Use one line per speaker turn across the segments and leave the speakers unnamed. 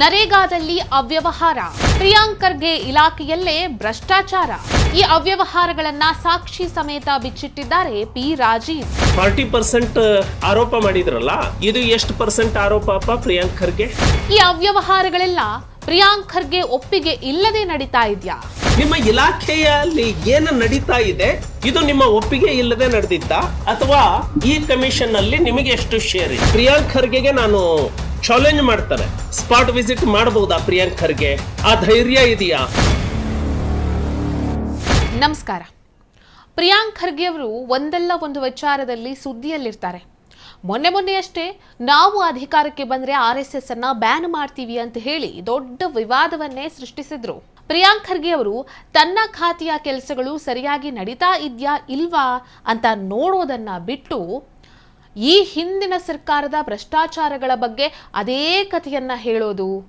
ನರೇಗಾದಲ್ಲಿ ಅವ್ಯವಹಾರ. ಪ್ರಿಯಾಂಕರ್ಗೆ ಇಲಾಖೆಯಲ್ಲೇ ಭ್ರಷ್ಟಾಚಾರ. ಈ ಅವ್ಯವಹಾರಗಳನ್ನ ಸಾಕ್ಷಿ ಸಮೇತ ಬಿಚ್ಚಿಟ್ಟಿದ್ದಾರೆ ಪಿ ರಾಜೀವ್.
ಫಾರ್ಟಿ ಪರ್ಸೆಂಟ್ ಆರೋಪ ಮಾಡಿದ್ರಲ್ಲ ಇದು ಎಷ್ಟು ಪರ್ಸೆಂಟ್ ಆರೋಪ ಪ್ರಿಯಾಂಕ್ ಖರ್ಗೆ
ಈ ಅವ್ಯವಹಾರಗಳೆಲ್ಲ ಪ್ರಿಯಾಂಕ್ ಖರ್ಗೆ ಒಪ್ಪಿಗೆ ಇಲ್ಲದೆ ನಡೀತಾ ಇದ್ಯಾ?
ನಿಮ್ಮ ಇಲಾಖೆಯಲ್ಲಿ ಏನು ನಡೀತಾ ಇದೆ? ಇದು ನಿಮ್ಮ ಒಪ್ಪಿಗೆ ಇಲ್ಲದೆ ನಡೆದಿದ್ದ? ಅಥವಾ ಈ ಕಮಿಷನ್ ಅಲ್ಲಿ ನಿಮಗೆ ಎಷ್ಟು ಶೇರ್ ಇದೆ? ಪ್ರಿಯಾಂಕ್ ಖರ್ಗೆಗೆ ನಾನು ಚಾಲೆಂಜ್ ಮಾಡ್ತಾರೆ. ಸ್ಪಾಟ್ ವಿಸಿಟ್ ಮಾಡಬಹುದಾ ಪ್ರಿಯಾಂಕ್ ಖರ್ಗೆ? ಆ ಧೈರ್ಯ ಇದೆಯಾ?
ನಮಸ್ಕಾರ. ಪ್ರಿಯಾಂಕ್ ಖರ್ಗೆ ಅವರು ಒಂದಲ್ಲ ಒಂದು ವಿಚಾರದಲ್ಲಿ ಸುದ್ದಿಯಲ್ಲಿರ್ತಾರೆ. ಮೊನ್ನೆ ಮೊನ್ನೆಯಷ್ಟೇ ನಾವು ಅಧಿಕಾರಕ್ಕೆ ಬಂದ್ರೆ ಆರ್ ಎಸ್ ಎಸ್ ಅನ್ನ ಬ್ಯಾನ್ ಮಾಡ್ತೀವಿ ಅಂತ ಹೇಳಿ ದೊಡ್ಡ ವಿವಾದವನ್ನೇ ಸೃಷ್ಟಿಸಿದ್ರು. ಪ್ರಿಯಾಂಕ್ ಖರ್ಗೆ ಅವರು, ತನ್ನ ಖಾತೆಯ ಕೆಲಸಗಳು ಸರಿಯಾಗಿ ನಡೀತಾ ಇದೆಯಾ ಇಲ್ವಾ ಅಂತ ನೋಡೋದನ್ನ ಬಿಟ್ಟು ಈ ಹಿಂದಿನ ಸರ್ಕಾರದ ಭ್ರಷ್ಟಾಚಾರಗಳ ಬಗ್ಗೆ ಅದೇ ಕಥೆಯನ್ನ ಹೇಳೋದು.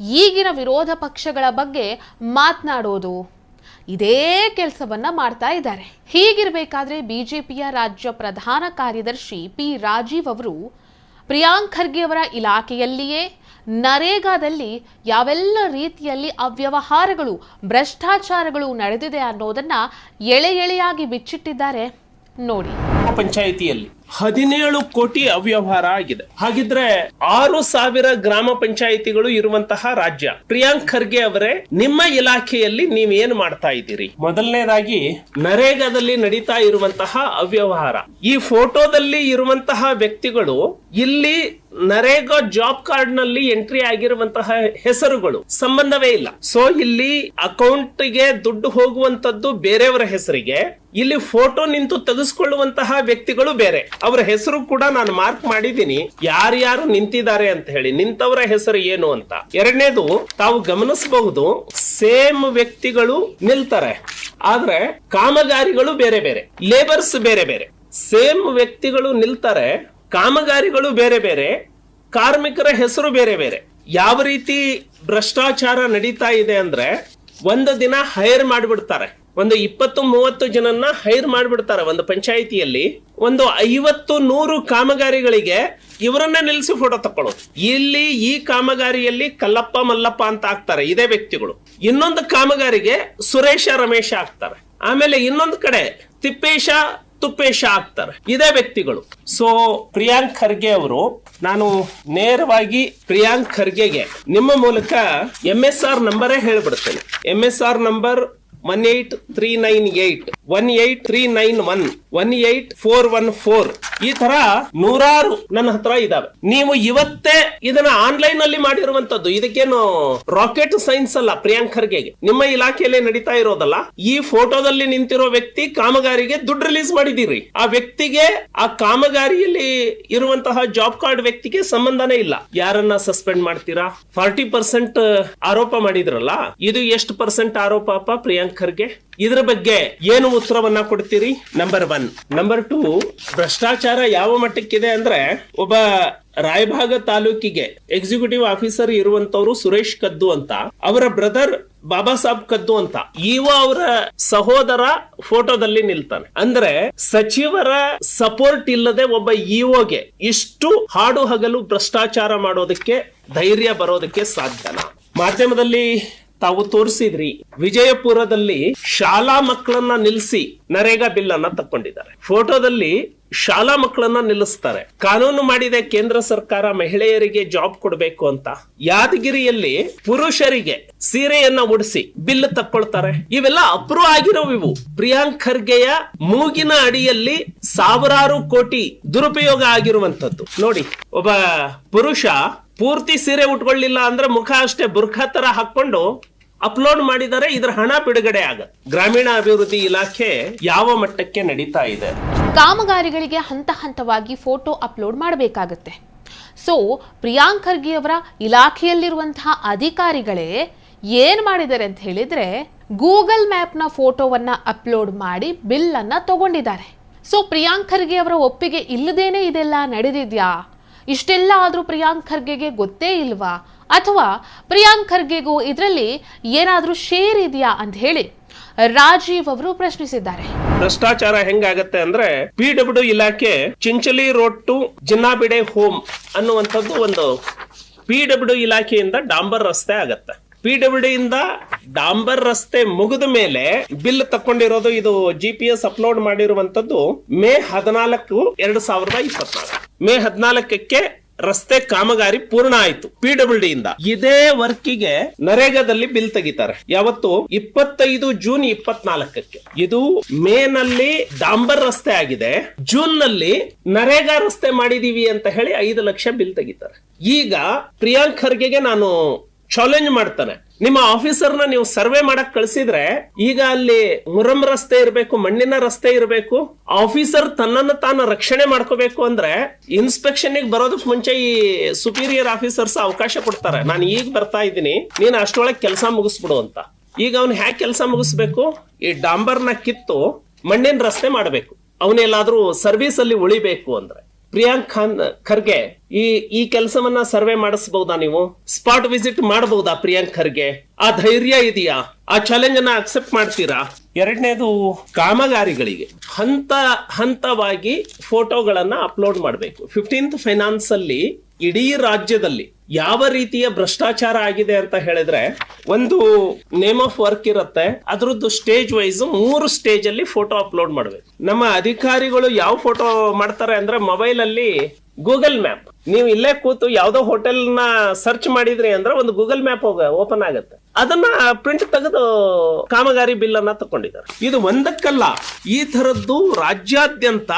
ಈಗಿನ ವಿರೋಧ ಪಕ್ಷಗಳ ಬಗ್ಗೆ ಮಾತನಾಡೋದು. ಇದೇ ಕೆಲಸವನ್ನ ಮಾಡ್ತಾ ಇದ್ದಾರೆ. ಹೀಗಿರಬೇಕಾದ್ರೆ ಬಿಜೆಪಿಯ ರಾಜ್ಯ ಪ್ರಧಾನ ಕಾರ್ಯದರ್ಶಿ ಪಿ ರಾಜೀವ್ ಅವರು ಪ್ರಿಯಾಂಕ್ ಖರ್ಗೆ ಅವರ ಇಲಾಖೆಯಲ್ಲಿಯೇ ನರೇಗಾದಲ್ಲಿ ಯಾವೆಲ್ಲ ರೀತಿಯಲ್ಲಿ ಅವ್ಯವಹಾರಗಳು, ಭ್ರಷ್ಟಾಚಾರಗಳು ನಡೆದಿದೆ ಅನ್ನೋದನ್ನ ಎಳೆ ಎಳೆಯಾಗಿ ಬಿಚ್ಚಿಟ್ಟಿದ್ದಾರೆ. ನೋಡಿ.
ಪಂಚಾಯಿತಿಯಲ್ಲಿ ಹದಿನೇಳು ಕೋಟಿ ಅವ್ಯವಹಾರ ಆಗಿದೆ. ಹಾಗಿದ್ರೆ ಆರು ಸಾವಿರ ಗ್ರಾಮ ಪಂಚಾಯಿತಿಗಳು ಇರುವಂತಹ ರಾಜ್ಯ. ಪ್ರಿಯಾಂಕ್ ಖರ್ಗೆ ಅವರೇ, ನಿಮ್ಮ ಇಲಾಖೆಯಲ್ಲಿ ನೀವ್ ಏನ್ ಮಾಡ್ತಾ ಇದ್ದೀರಿ? ಮೊದಲನೇದಾಗಿ, ನರೇಗಾದಲ್ಲಿ ನಡೀತಾ ಇರುವಂತಹ ಅವ್ಯವಹಾರ. ಈ ಫೋಟೋದಲ್ಲಿ ಇರುವಂತಹ ವ್ಯಕ್ತಿಗಳು ಇಲ್ಲಿ ನರೇಗಾ ಜಾಬ್ ಕಾರ್ಡ್ನಲ್ಲಿ ಎಂಟ್ರಿ ಆಗಿರುವಂತಹ ಹೆಸರುಗಳು ಸಂಬಂಧವೇ ಇಲ್ಲ. ಸೊ ಇಲ್ಲಿ ಅಕೌಂಟ್ಗೆ ದುಡ್ಡು ಹೋಗುವಂತದ್ದು ಬೇರೆಯವರ ಹೆಸರಿಗೆ, ಇಲ್ಲಿ ಫೋಟೋ ನಿಂತು ತೆಗೆಸ್ಕೊಳ್ಳುವಂತಹ ವ್ಯಕ್ತಿಗಳು ಬೇರೆ. ಅವರ ಹೆಸರು ಕೂಡ ನಾನು ಮಾರ್ಕ್ ಮಾಡಿದ್ದೀನಿ. ಯಾರ್ಯಾರು ನಿಂತಿದ್ದಾರೆ ಅಂತ ಹೇಳಿ, ನಿಂತವರ ಹೆಸರು ಏನು ಅಂತ. ಎರಡನೇದು, ತಾವು ಗಮನಿಸಬಹುದು ಸೇಮ್ ವ್ಯಕ್ತಿಗಳು ನಿಲ್ತಾರೆ. ಆದ್ರೆ, ಕಾಮಗಾರಿಗಳು ಬೇರೆ ಬೇರೆ ಲೇಬರ್ಸ್ ಬೇರೆ ಬೇರೆ. ಸೇಮ್ ವ್ಯಕ್ತಿಗಳು ನಿಲ್ತಾರೆ ಕಾಮಗಾರಿಗಳು ಬೇರೆ ಬೇರೆ, ಕಾರ್ಮಿಕರ ಹೆಸರು ಬೇರೆ ಬೇರೆ. ಯಾವ ರೀತಿ ಭ್ರಷ್ಟಾಚಾರ ನಡೀತಾ ಇದೆ ಅಂದ್ರೆ ಒಂದು ದಿನ ಹೈರ್ ಮಾಡಿಬಿಡ್ತಾರೆ. ಒಂದು ಇಪ್ಪತ್ತು ಮೂವತ್ತು ಜನನ್ನ ಹೈರ್ ಮಾಡಿಬಿಡ್ತಾರೆ ಒಂದು ಪಂಚಾಯಿತಿಯಲ್ಲಿ. ಒಂದು ಐವತ್ತು ನೂರು ಕಾಮಗಾರಿಗಳಿಗೆ ಇವರನ್ನ ನಿಲ್ಲಿಸಿ ಫೋಟೋ ತಕೊಳ್ಳೋದು ಇಲ್ಲಿ ಈ ಕಾಮಗಾರಿಯಲ್ಲಿ ಕಲ್ಲಪ್ಪ ಮಲ್ಲಪ್ಪ ಅಂತ ಆಗ್ತಾರೆ, ಇದೇ ವ್ಯಕ್ತಿಗಳು. ಇನ್ನೊಂದು ಕಾಮಗಾರಿಗೆ ಸುರೇಶ ರಮೇಶ ಆಗ್ತಾರೆ. ಆಮೇಲೆ ಇನ್ನೊಂದು ಕಡೆ ತಿಪ್ಪೇಶ ತುಪ್ಪೇಶ ಆಗ್ತಾರೆ. ಇದೇ ವ್ಯಕ್ತಿಗಳು. ಸೊ ಪ್ರಿಯಾಂಕ್ ಖರ್ಗೆ ಅವರು, ನಾನು ನೇರವಾಗಿ ಪ್ರಿಯಾಂಕ್ ಖರ್ಗೆಗೆ ನಿಮ್ಮ ಮೂಲಕ ಎಂ ಎಸ್ ಆರ್ ನಂಬರೇ ಹೇಳ್ಬಿಡ್ತೇನೆ. M S R number one eight three nine eight one eight three nine one one eight four one four ಈ ತರ ನೂರಾರು ನನ್ನ ಹತ್ರ ಇದಾವೆ. ನೀವು ಇವತ್ತೇ ಇದನ್ನ ಆನ್ಲೈನ್ ಅಲ್ಲಿ ಮಾಡಿರುವಂತದ್ದು. ಇದಕ್ಕೇನು ರಾಕೆಟ್ ಸೈನ್ಸ್ ಅಲ್ಲ, ಪ್ರಿಯಾಂಕ್ ಖರ್ಗೆಗೆ. ನಿಮ್ಮ ಇಲಾಖೆಯಲ್ಲಿ ನಡೀತಾ ಇರೋದಲ್ಲ, ಈ ಫೋಟೋದಲ್ಲಿ ನಿಂತಿರೋ ವ್ಯಕ್ತಿ ಕಾಮಗಾರಿಗೆ ದುಡ್ಡು ರಿಲೀಸ್ ಮಾಡಿದೀರಿ ಆ ವ್ಯಕ್ತಿಗೆ, ಆ ಕಾಮಗಾರಿಯಲ್ಲಿ ಇರುವಂತಹ ಜಾಬ್ ಕಾರ್ಡ್ ವ್ಯಕ್ತಿಗೆ ಸಂಬಂಧನೇ ಇಲ್ಲ. ಯಾರನ್ನ ಸಸ್ಪೆಂಡ್ ಮಾಡ್ತೀರಾ? ಫಾರ್ಟಿ ಪರ್ಸೆಂಟ್ ಆರೋಪ ಮಾಡಿದ್ರಲ್ಲ, ಇದು ಎಷ್ಟು ಪರ್ಸೆಂಟ್ ಆರೋಪ ಪ್ರಿಯಾಂಕ್ ಖರ್ಗೆ? ಇದ್ರ ಬಗ್ಗೆ ಏನು ಉತ್ತರವನ್ನ ಕೊಡ್ತೀರಿ? ನಂಬರ್ ಒನ್ ನಂಬರ್ ಟೂ ಭ್ರಷ್ಟಾಚಾರ ಯಾವ ಮಟ್ಟಕ್ಕಿದೆ ಅಂದ್ರೆ ಒಬ್ಬ ರಾಯಭಾಗ ತಾಲೂಕಿಗೆ ಎಕ್ಸಿಕ್ಯೂಟಿವ್ ಆಫೀಸರ್ ಇರುವಂತವ್ರು ಸುರೇಶ್ ಕದ್ದು ಅಂತ, ಅವರ ಬ್ರದರ್ ಬಾಬಾ ಸಾಬ್ ಕದ್ದು ಅಂತ. ಇವ ಅವರ ಸಹೋದರ ಫೋಟೋದಲ್ಲಿ ನಿಲ್ತಾನೆ. ಅಂದ್ರೆ ಸಚಿವರ ಸಪೋರ್ಟ್ ಇಲ್ಲದೆ ಒಬ್ಬ ಇಒಗೆ ಇಷ್ಟು ಹಾಡು ಹಗಲು ಭ್ರಷ್ಟಾಚಾರ ಮಾಡೋದಕ್ಕೆ ಧೈರ್ಯ ಬರೋದಕ್ಕೆ ಸಾಧ್ಯನಾ? ಮಾಧ್ಯಮದಲ್ಲಿ ತಾವು ತೋರಿಸಿದ್ರಿ. ವಿಜಯಪುರದಲ್ಲಿ ಶಾಲಾ ಮಕ್ಕಳನ್ನ ನಿಲ್ಲಿಸಿ ನರೇಗಾ ಬಿಲ್ ಅನ್ನ ತಕ್ಕೊಂಡಿದ್ದಾರೆ. ಫೋಟೋದಲ್ಲಿ ಶಾಲಾ ಮಕ್ಕಳನ್ನ ನಿಲ್ಲಿಸ್ತಾರೆ. ಕಾನೂನು ಮಾಡಿದೆ ಕೇಂದ್ರ ಸರ್ಕಾರ ಮಹಿಳೆಯರಿಗೆ ಜಾಬ್ ಕೊಡಬೇಕು ಅಂತ. ಯಾದಗಿರಿಯಲ್ಲಿ ಪುರುಷರಿಗೆ ಸೀರೆಯನ್ನ ಉಡಿಸಿ ಬಿಲ್ ತಕ್ಕೊಳ್ತಾರೆ. ಇವೆಲ್ಲ ಅಪ್ರೂವ್ ಆಗಿರೋ ಇವು. ಪ್ರಿಯಾಂಕ್ ಖರ್ಗೆಯ ಮೂಗಿನ ಅಡಿಯಲ್ಲಿ ಸಾವಿರಾರು ಕೋಟಿ ದುರುಪಯೋಗ ಆಗಿರುವಂತದ್ದು ನೋಡಿ, ಒಬ್ಬ ಪುರುಷ ಪೂರ್ತಿ ಸೀರೆ ಉಟ್ಕೊಳ್ಳಿಲ್ಲ ಅಂದ್ರೆ ಮುಖ ಅಷ್ಟೇ ಬುರ್ಖಾ ತರ ಹಾಕೊಂಡು ಅಪ್ಲೋಡ್ ಮಾಡಿದರೆ ಇದರ ಹಣ ಬಿಡುಗಡೆ ಆಗತ್ತೆ ಗ್ರಾಮೀಣ ಅಭಿವೃದ್ಧಿ ಇಲಾಖೆ ಯಾವ ಮಟ್ಟಕ್ಕೆ ನಡೀತಾ ಇದೆ?
ಕಾಮಗಾರಿಗಳಿಗೆ ಹಂತ ಹಂತವಾಗಿ ಫೋಟೋ ಅಪ್ಲೋಡ್ ಮಾಡಬೇಕಾಗತ್ತೆ. ಸೊ ಪ್ರಿಯಾಂಕ್ ಖರ್ಗೆ ಅವರ ಇಲಾಖೆಯಲ್ಲಿರುವಂತಹ ಅಧಿಕಾರಿಗಳೇ ಏನ್ ಮಾಡಿದ್ದಾರೆ ಅಂತ ಹೇಳಿದ್ರೆ, ಗೂಗಲ್ ಮ್ಯಾಪ್ನ ಫೋಟೋವನ್ನ ಅಪ್ಲೋಡ್ ಮಾಡಿ ಬಿಲ್ ಅನ್ನ ತಗೊಂಡಿದ್ದಾರೆ. ಸೊ ಪ್ರಿಯಾಂಕ್ ಖರ್ಗೆ ಅವರ ಒಪ್ಪಿಗೆ ಇಲ್ಲದೇನೆ ಇದೆಲ್ಲ ನಡೆದಿದ್ಯಾ? ಇಷ್ಟೆಲ್ಲ ಆದರೂ ಪ್ರಿಯಾಂಕ್ ಖರ್ಗೆಗೆ ಗೊತ್ತೇ ಇಲ್ವಾ? ಅಥವಾ ಪ್ರಿಯಾಂಕ್ ಖರ್ಗೆಗೂ ಇದರಲ್ಲಿ ಏನಾದರೂ ಶೇರ್ ಇದೆಯಾ ಅಂತ ಹೇಳಿ. ರಾಜೀವ್ ಅವರು ಪ್ರಶ್ನಿಸಿದ್ದಾರೆ.
ಭ್ರಷ್ಟಾಚಾರ ಹೆಂಗಾಗತ್ತೆ ಅಂದ್ರೆ ಪಿ ಡಬ್ಲ್ಯೂ ಇಲಾಖೆ Chinchali road to Jinnabide home ಅನ್ನುವಂಥದ್ದು ಒಂದು ಪಿ ಡಬ್ಲ್ಯೂ ಇಲಾಖೆಯಿಂದ ಡಾಂಬರ್ ರಸ್ತೆ ಆಗತ್ತೆ. ಪಿ ಡಬ್ಲ್ಯೂ ಇಂದ ಡಾಂಬರ್ ರಸ್ತೆ ಮುಗಿದ ಮೇಲೆ ಬಿಲ್ ತಕೊಂಡಿರೋದು ಇದು ಜಿ ಪಿ ಎಸ್ ಅಪ್ಲೋಡ್ ಮಾಡಿರುವಂತದ್ದು ಮೇ ಹದಿನಾಲ್ಕು, ಎರಡ್ ಸಾವಿರದ ಇಪ್ಪತ್ನಾಲ್ಕು. ಮೇ ಹದಿನಾಲ್ಕಕ್ಕೆ ರಸ್ತೆ ಕಾಮಗಾರಿ ಪೂರ್ಣ ಆಯ್ತು. ಪಿ ಡಬ್ಲ್ಯೂ ಡಿ ಇಂದ. ಇದೇ ವರ್ಕಿಗೆ ನರೇಗಾದಲ್ಲಿ ಬಿಲ್ ತೆಗಿತಾರೆ. ಯಾವತ್ತು? ಇಪ್ಪತ್ತೈದು ಜೂನ್ ಇಪ್ಪತ್ನಾಲ್ಕಕ್ಕೆ. ಇದು ಮೇ ನಲ್ಲಿ ಡಾಂಬರ್ ರಸ್ತೆ ಆಗಿದೆ. ಜೂನ್ನಲ್ಲಿ ನರೇಗಾ ರಸ್ತೆ ಮಾಡಿದೀವಿ ಅಂತ ಹೇಳಿ ಐದು ಲಕ್ಷ ಬಿಲ್ ತೆಗಿತಾರೆ. ಈಗ ಪ್ರಿಯಾಂಕ್ ಖರ್ಗೆಗೆ ನಾನು ಚಾಲೆಂಜ್ ಮಾಡ್ತಾನೆ. ನಿಮ್ಮ ಆಫೀಸರ್ನ ನೀವು ಸರ್ವೆ ಮಾಡಕ್ ಕಳ್ಸಿದ್ರೆ, ಈಗ ಅಲ್ಲಿ ಮುರಂ ರಸ್ತೆ ಇರಬೇಕು, ಮಣ್ಣಿನ ರಸ್ತೆ ಇರಬೇಕು ಆಫೀಸರ್ ತನ್ನನ್ನು ತಾನು ರಕ್ಷಣೆ ಮಾಡ್ಕೋಬೇಕು ಅಂದ್ರೆ ಇನ್ಸ್ಪೆಕ್ಷನ್ ಬರೋದಕ್ ಮುಂಚೆ ಈ ಸುಪೀರಿಯರ್ ಆಫೀಸರ್ಸ್ ಅವಕಾಶ ಕೊಡ್ತಾರೆ. ನಾನು ಈಗ ಬರ್ತಾ ಇದ್ದೀನಿ, ನೀನು ಅಷ್ಟೊಳಗೆ ಕೆಲಸ ಮುಗಿಸ್ಬಿಡು ಅಂತ. ಈಗ ಅವ್ನು ಹ್ಯಾಕ್ ಕೆಲಸ ಮುಗಿಸ್ಬೇಕು, ಈ ಡಾಂಬರ್ನ ಕಿತ್ತು ಮಣ್ಣಿನ ರಸ್ತೆ ಮಾಡಬೇಕು. ಅವನೆಲ್ಲಾದ್ರೂ ಸರ್ವಿಸ್ ಅಲ್ಲಿ ಉಳಿಬೇಕು ಅಂದ್ರೆ. ಪ್ರಿಯಾಂಕ್ ಖಾನ್, ಖರ್ಗೆ, ಈ ಈ ಕೆಲಸವನ್ನ ಸರ್ವೆ ಮಾಡಿಸಬಹುದಾ ನೀವು? ಸ್ಪಾಟ್ ವಿಸಿಟ್ ಮಾಡಬಹುದಾ ಪ್ರಿಯಾಂಕ್ ಖರ್ಗೆ? ಆ ಧೈರ್ಯ ಇದೆಯಾ? ಆ ಚಾಲೆಂಜ್ ಅನ್ನ ಅಕ್ಸೆಪ್ಟ್ ಮಾಡ್ತೀರಾ? ಎರಡನೇದು ಕಾಮಗಾರಿಗಳಿಗೆ. ಹಂತ, ಹಂತವಾಗಿ ಫೋಟೋಗಳನ್ನ ಅಪ್ಲೋಡ್ ಮಾಡಬೇಕು. ಫಿಫ್ಟೀನ್ತ್ ಫೈನಾನ್ಸ್ ಅಲ್ಲಿ ಇಡೀ ರಾಜ್ಯದಲ್ಲಿ ಯಾವ ರೀತಿಯ ಭ್ರಷ್ಟಾಚಾರ ಆಗಿದೆ ಅಂತ ಹೇಳಿದ್ರೆ ಒಂದು ನೇಮ್ ಆಫ್ ವರ್ಕ್ ಇರುತ್ತೆ. ಅದ್ರದ್ದು ಸ್ಟೇಜ್ ವೈಸ್ ಮೂರು ಸ್ಟೇಜ್ ಅಲ್ಲಿ ಫೋಟೋ ಅಪ್ಲೋಡ್ ಮಾಡಬೇಕು. ನಮ್ಮ ಅಧಿಕಾರಿಗಳು ಯಾವ ಫೋಟೋ ಮಾಡ್ತಾರೆ ಅಂದ್ರೆ ಮೊಬೈಲ್ ಅಲ್ಲಿ ಗೂಗಲ್ ಮ್ಯಾಪ್ ನೀವು ಇಲ್ಲೇ ಕೂತು ಯಾವ್ದೋ ಹೋಟೆಲ್ನ ಸರ್ಚ್ ಮಾಡಿದ್ರಿ ಅಂದ್ರೆ ಒಂದು ಗೂಗಲ್ ಮ್ಯಾಪ್ ಓಪನ್ ಆಗುತ್ತೆ. ಅದನ್ನ ಪ್ರಿಂಟ್ ತೆಗೆದು ಕಾಮಗಾರಿ ಬಿಲ್ ಅನ್ನ ತಕೊಂಡಿದ್ದಾರೆ ಇದು ಒಂದಕ್ಕಲ್ಲ, ಈ ತರದ್ದು ರಾಜ್ಯಾದ್ಯಂತ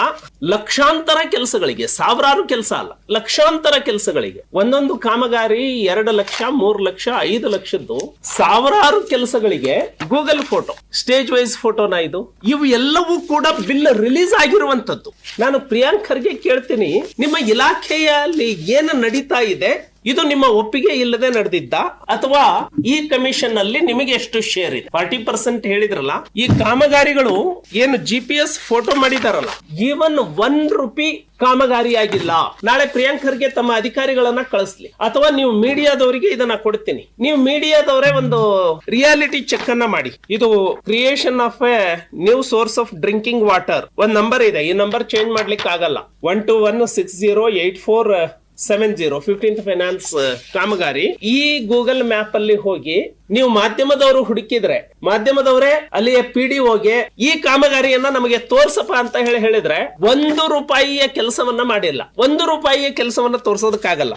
ಲಕ್ಷಾಂತರ ಕೆಲಸಗಳಿಗೆ, ಸಾವಿರಾರು ಕೆಲಸ ಅಲ್ಲ, ಲಕ್ಷಾಂತರ ಕೆಲಸಗಳಿಗೆ. ಒಂದೊಂದು ಕಾಮಗಾರಿ ಎರಡು ಲಕ್ಷ, ಮೂರು ಲಕ್ಷ, ಐದು ಲಕ್ಷದ್ದು ಸಾವಿರಾರು ಕೆಲಸಗಳಿಗೆ ಗೂಗಲ್ ಫೋಟೋ ಸ್ಟೇಜ್ ವೈಸ್ ಫೋಟೋನ ಇದು. ಇವು ಎಲ್ಲವೂ ಕೂಡ ಬಿಲ್ ರಿಲೀಸ್ ಆಗಿರುವಂತದ್ದು ನಾನು ಪ್ರಿಯಾಂಕ್ ಖರ್ಗೆ ಕೇಳ್ತೀನಿ, ನಿಮ್ಮ ಇಲಾಖೆಯಲ್ಲಿ ಏನು ನಡೀತಾ ಇದೆ? ಇದು ನಿಮ್ಮ ಒಪ್ಪಿಗೆ ಇಲ್ಲದೆ ನಡೆದಿದ್ದ? ಅಥವಾ ಈ ಕಮಿಷನ್ ಅಲ್ಲಿ ನಿಮಗೆ ಎಷ್ಟು ಶೇರ್ ಇದೆ? ಫಾರ್ಟಿ ಪರ್ಸೆಂಟ್ ಹೇಳಿದ್ರಲ್ಲ, ಈ ಕಾಮಗಾರಿಗಳು ಏನು ಜಿ ಪಿ ಎಸ್ ಫೋಟೋ ಮಾಡಿದಾರಲ್ಲ ಈವನ್ ಒನ್ ರುಪಿ ಕಾಮಗಾರಿಯಾಗಿಲ್ಲ. ನಾಳೆ ಪ್ರಿಯಾಂಕ್ ಖರ್ಗೆ ತಮ್ಮ ಅಧಿಕಾರಿಗಳನ್ನ ಕಳಿಸ್ಲಿ. ಅಥವಾ ನೀವು ಮೀಡಿಯಾದವರಿಗೆ ಇದನ್ನ ಕೊಡ್ತೀನಿ. ನೀವು ಮೀಡಿಯಾದವರೇ ಒಂದು ರಿಯಾಲಿಟಿ ಚೆಕ್ ಅನ್ನ ಮಾಡಿ. ಇದು creation of a new source of drinking water ಒಂದ್ ನಂಬರ್ ಇದೆ. ಈ ನಂಬರ್ ಚೇಂಜ್ ಮಾಡ್ಲಿಕ್ಕೆ ಆಗಲ್ಲ one two one six zero eight four seven zero fifteenth finance ಕಾಮಗಾರಿ. ಈ ಗೂಗಲ್ ಮ್ಯಾಪ್ ಅಲ್ಲಿ ಹೋಗಿ ನೀವು ಮಾಧ್ಯಮದವರು ಹುಡುಕಿದ್ರೆ, ಮಾಧ್ಯಮದವರೇ ಅಲ್ಲಿಯ ಪಿ ಡಿ ಓಗೆ ಈ ಕಾಮಗಾರಿಯನ್ನ ನಮಗೆ ತೋರ್ಸಪ್ಪ ಅಂತ ಹೇಳಿ ಹೇಳಿದ್ರೆ ಒಂದು ರೂಪಾಯಿಯ ಕೆಲಸವನ್ನ ಮಾಡಿಲ್ಲ. ಒಂದು ರೂಪಾಯಿಯ ಕೆಲಸವನ್ನ ತೋರ್ಸೋದಕ್ಕಾಗಲ್ಲ.